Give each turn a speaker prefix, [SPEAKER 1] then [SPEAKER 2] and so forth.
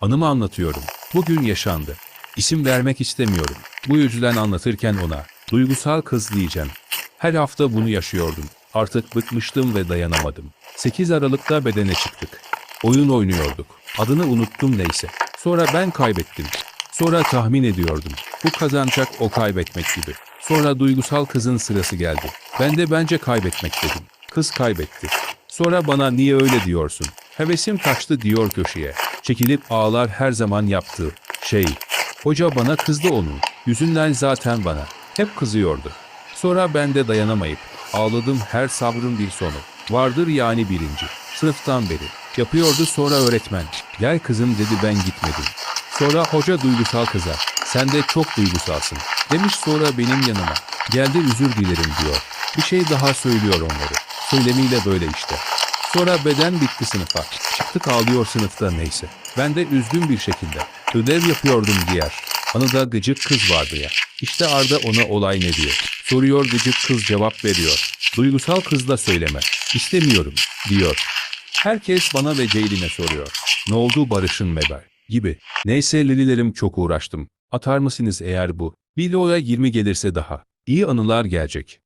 [SPEAKER 1] Anımı anlatıyorum. Bugün yaşandı. İsim vermek istemiyorum. Bu yüzden anlatırken ona, duygusal kız diyeceğim. Her hafta bunu yaşıyordum. Artık bıkmıştım ve dayanamadım. 8 Aralık'ta bedene çıktık. Oyun oynuyorduk. Adını unuttum neyse. Sonra ben kaybettim. Sonra tahmin ediyordum. Bu kazanacak o kaybetmek gibi. Sonra duygusal kızın sırası geldi. Ben de bence kaybetmek dedim. Kız kaybetti. Sonra bana niye öyle diyorsun? Hevesim kaçtı diyor köşeye. Çekilip ağlar her zaman yaptığı şey. Hoca bana kızdı onun. Yüzünden zaten bana. Hep kızıyordu. Sonra ben de dayanamayıp ağladım her sabrın bir sonu. Vardır yani birinci. Sınıftan beri. Yapıyordu sonra öğretmen. Gel kızım dedi ben gitmedim. Sonra hoca duygusal kıza. Sen de çok duygusalsın. Demiş sonra benim yanıma. Geldi özür dilerim diyor. Bir şey daha söylüyor onları. Söylemiyle böyle işte. Sonra beden bitti sınıfa. Çıktık ağlıyor sınıfta neyse. Ben de üzgün bir şekilde. Ödev yapıyordum diğer. Anıda gıcık kız vardı ya. İşte Arda ona olay ne diyor. Soruyor gıcık kız cevap veriyor. Duygusal kız da söyleme. İstemiyorum diyor. Herkes bana ve Ceylin'e soruyor. Ne oldu Barış'ın Meber gibi. Neyse Lililerim çok uğraştım. Atar mısınız eğer bu? Videoya 20 gelirse daha. İyi anılar gelecek.